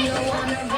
เรี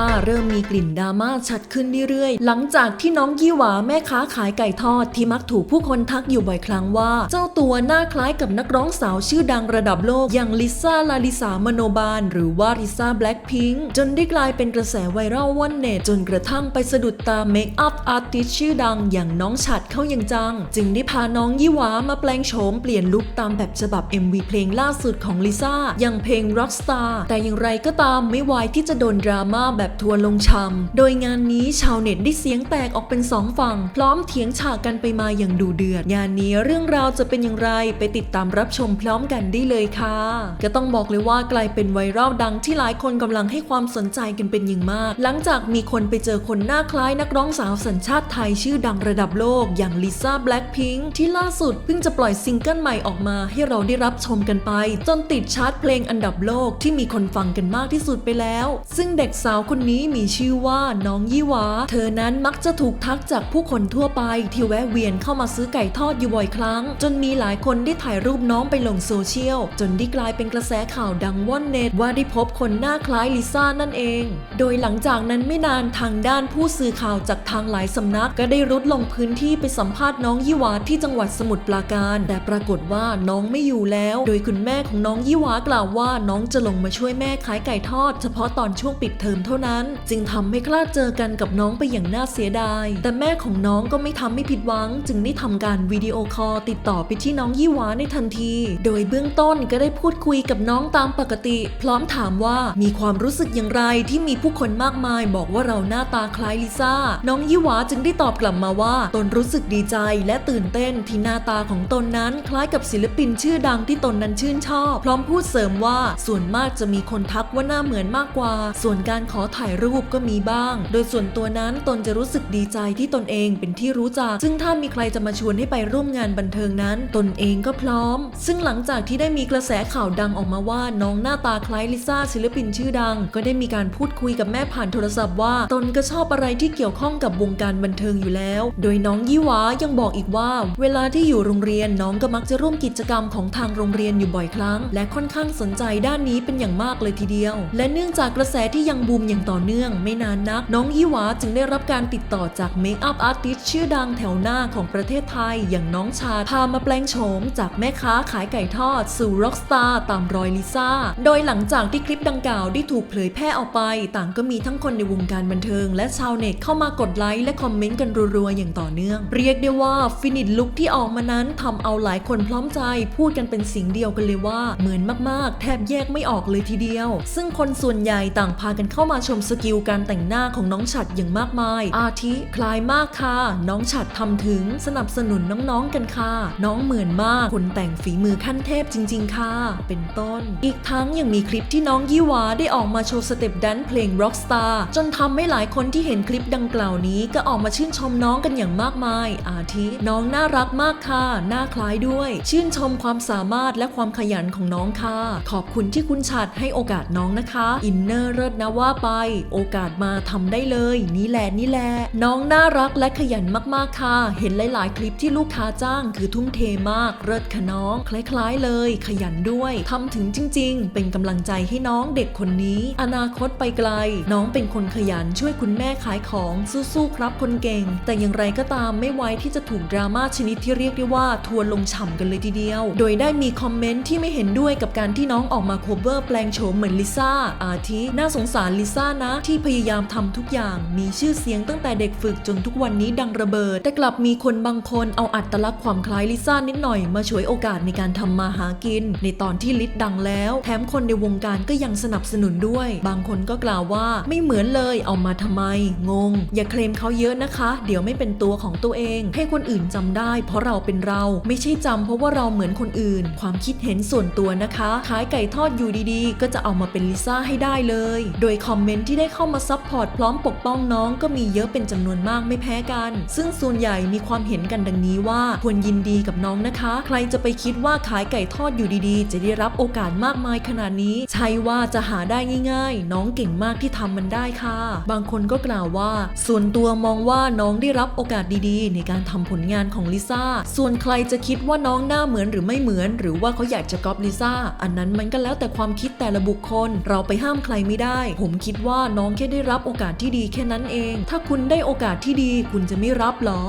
ว่าเริ่มมีกลิ่นดราม่าชัดขึ้นเรื่อยๆ หลังจากที่น้องยี่หวาแม่ค้าขายไก่ทอดที่มักถูกผู้คนทักอยู่บ่อยครั้งว่า เจ้าตัวหน้าคล้ายกับนักร้องสาวชื่อดังระดับโลก อย่างลิซ่าลาลิสามโนบาล หรือว่าลิซ่าแบล็คพิงค์จนได้กลายเป็นกระแสไวรัลว่อนเน็ตจนกระทั่งไปสะดุดตาเมคอัพอาร์ติสชื่อดังอย่างน้องฉัดเข้าอย่างจัง จึงได้พาน้องยี่หวามาแปลงโฉมเปลี่ยนลุคตามแบบฉบับ MV เพลงล่าสุดของลิซ่าอย่างเพลง Rockstar แต่อย่างไรก็ตามไม่ไวที่จะโดนดราม่าแบบทัวลงชำโดยงานนี้ชาวเน็ตได้เสียงแตกออกเป็นสองฝั่ง พร้อมเถียงฉากกันไปมาอย่างดูเดือด งานนี้เรื่องราวจะเป็นอย่างไรไปติดตามรับชมพร้อมกันได้เลยค่ะ ก็ต้องบอกเลยว่ากลายเป็นไวรัลดังที่หลายคนกำลังให้ความสนใจกันเป็นอย่างมาก หลังจากมีคนไปเจอคนหน้าคล้ายนักร้องสาวสัญชาติไทยชื่อดังระดับโลกอย่างลิซ่าแบล็คพิงค์ที่ล่าสุดเพิ่งจะปล่อยซิงเกิลใหม่ออกมาให้เราได้รับชมกันไป จนติดชาร์ตเพลงอันดับโลกที่มีคนฟังกันมากที่สุดไปแล้ว ซึ่งเด็กสาวคนนี้มีชื่อว่าน้องยี่หวา เธอนั้นมักจะถูกทักจากผู้คนทั่วไปที่แวะเวียนเข้ามาซื้อไก่ทอดอยู่บ่อยครั้ง จนมีหลายคนได้ถ่ายรูปน้องไปลงโซเชียล จนได้กลายเป็นกระแสข่าวดังว่อนเน็ตว่าได้พบคนหน้าคล้ายลิซ่านั่นเอง โดยหลังจากนั้นไม่นานทางด้านผู้สื่อข่าวจากทางหลายสำนักก็ได้รุดลงพื้นที่ไปสัมภาษณ์น้องยี่หวาที่จังหวัดสมุทรปราการ แต่ปรากฏว่าน้องไม่อยู่แล้ว โดยคุณแม่ของน้องยี่หวากล่าวว่าน้องจะลงมาช่วยแม่ขายไก่ทอด เฉพาะตอนช่วงปิดเทอมเท่านั้นจึงทำให้คลาดเจอกันกับน้องไปอย่างน่าเสียดาย แต่แม่ของน้องก็ไม่ทำให้ผิดหวัง จึงได้ทำการวิดีโอคอลติดต่อไปที่น้องยี่หวาในทันที โดยเบื้องต้นก็ได้พูดคุยกับน้องตามปกติ พร้อมถามว่ามีความรู้สึกอย่างไรที่มีผู้คนมากมาย บอกว่าเราหน้าตาคล้ายลิซ่า น้องยี่หวาจึงได้ตอบกลับมาว่า ตนรู้สึกดีใจและตื่นเต้นที่หน้าตาของตนนั้นคล้ายกับศิลปินชื่อดังที่ตนนั้นชื่นชอบ พร้อมพูดเสริมว่าส่วนมากจะมีคนทักว่าหน้าเหมือนมากกว่า ส่วนการขอถ่ายรูปก็มีบ้าง โดยส่วนตัวนั้นตนจะรู้สึกดีใจที่ตนเองเป็นที่รู้จัก ซึ่งถ้ามีใครจะมาชวนให้ไปร่วมงานบันเทิงนั้น ตนเองก็พร้อม ซึ่งหลังจากที่ได้มีกระแสข่าวดังออกมาว่าน้องหน้าตาคล้ายลิซ่าศิลปินชื่อดัง ก็ได้มีการพูดคุยกับแม่ผ่านโทรศัพท์ว่า ตนก็ชอบอะไรที่เกี่ยวข้องกับวงการบันเทิงอยู่แล้ว โดยน้องยี่หวายังบอกอีกว่า เวลาที่อยู่โรงเรียนน้องก็มักจะร่วมกิจกรรมของทางโรงเรียนอยู่บ่อยครั้ง และค่อนข้างสนใจด้านนี้เป็นอย่างมากเลยทีเดียว และเนื่องจากกระแสที่ยังบูมอย่างต่อเนื่องไม่นานนัก น้องยี่หวาจึงได้รับการติดต่อจากเมคอัพอาร์ติสชื่อดังแถวหน้าของประเทศไทย อย่างน้องชาพามาแปลงโฉมจากแม่ค้าขายไก่ทอด สู่ร็อกสตาร์ตามรอยลิซ่า โดยหลังจากที่คลิปดังกล่าวได้ถูกเผยแพร่ออกไป ต่างก็มีทั้งคนในวงการบันเทิง และชาวเน็ตเข้ามากดไลค์และคอมเมนต์กันรัวๆอย่างต่อเนื่อง เรียกได้ว่าฟินิชลุคที่ออกมานั้นทำเอาหลายคนพร้อมใจพูดกันเป็นเสียงเดียวกันเลยว่าเหมือนมากๆ แทบแยกไม่ออกเลยทีเดียว ซึ่งคนส่วนใหญ่ต่างพากันเข้ามาชมสกิลการแต่งหน้าของน้องฉัดอย่างมากมาย อาทิคล้ายมากค่ะ น้องฉัดทำถึงสนับสนุนน้องๆกันค่ะ น้องเหมือนมากคนแต่งฝีมือขั้นเทพจริง ๆ ค่ะ เป็นต้น อีกทั้งยังมีคลิปที่น้องยี่หวาได้ออกมาโชว์สเต็ปแดนซ์เพลง Rockstar จนทำให้หลายคนที่เห็นคลิปดังกล่าวนี้ก็ออกมาชื่นชมน้องกันอย่างมากมาย อาทิน้องน่ารักมากค่ะน้าคล้ายด้วย ชื่นชมความสามารถและความขยันของน้องค่ะ ขอบคุณที่คุณฉัดให้โอกาสน้องนะคะ อินเนอร์เลิศนะว่าไปโอกาสมาทำได้เลย นี่แหละนี่แหละ น้องน่ารักและขยันมากๆค่ะ เห็นหลาย ๆ คลิปที่ลูกค้าจ้างคือทุ่มเทมากเลิศค่ะน้อง คล้ายๆ เลย ขยันด้วยทำถึงจริง ๆ เป็นกำลังใจให้น้องเด็กคนนี้ อนาคตไปไกล น้องเป็นคนขยันช่วยคุณแม่ขายของสู้ๆครับคนเก่ง แต่อย่างไรก็ตามไม่ไว้ที่จะถูกดราม่าชนิดที่เรียกได้ว่าทัวลงฉ่ำกันเลยทีเดียว โดยได้มีคอมเมนต์ที่ไม่เห็นด้วยกับการที่น้องออกมาโคเวอร์แปลงโฉมเหมือนลิซ่าอาทิน่าสงสารลิซ่านะ ที่พยายามทำทุกอย่าง มีชื่อเสียงตั้งแต่เด็กฝึกจนทุกวันนี้ดังระเบิด แต่กลับมีคนบางคนเอาอัตลักษณ์ความคล้ายลิซ่านิดหน่อยมาฉวยโอกาสในการทำมาหากิน ในตอนที่ลิศดังแล้ว แถมคนในวงการก็ยังสนับสนุนด้วย บางคนก็กล่าวว่าไม่เหมือนเลยเอามาทำไม งง อย่าเคลมเขาเยอะนะคะ เดี๋ยวไม่เป็นตัวของตัวเอง ให้คนอื่นจำได้ เพราะเราเป็นเราไม่ใช่จำเพราะว่าเราเหมือนคนอื่น ความคิดเห็นส่วนตัวนะคะขายไก่ทอดอยู่ดีๆ ก็จะเอามาเป็นลิซ่าให้ได้เลย โดยโดยคอมเมนต์ที่ได้เข้ามาซับพอร์ตพร้อมปกป้องน้องก็มีเยอะเป็นจำนวนมากไม่แพ้กัน ซึ่งส่วนใหญ่มีความเห็นกันดังนี้ว่าควรยินดีกับน้องนะคะ ใครจะไปคิดว่าขายไก่ทอดอยู่ดีๆ จะได้รับโอกาสมากมายขนาดนี้ ใช่ว่าจะหาได้ง่าย ๆ น้องเก่งมากที่ทำมันได้ค่ะ บางคนก็กล่าวว่า ส่วนตัวมองว่าน้องได้รับโอกาสดีๆ ในการทำผลงานของลิซ่า ส่วนใครจะคิดว่าน้องหน้าเหมือนหรือไม่เหมือน หรือว่าเขาอยากจะก๊อปลิซ่า อันนั้นมันก็แล้วแต่ความคิดแต่ละบุคคล เราไปห้ามใครไม่ได้ ผมคิดว่าว่าน้องแค่ได้รับโอกาสที่ดีแค่นั้นเอง ถ้าคุณได้โอกาสที่ดีคุณจะไม่รับเหรอ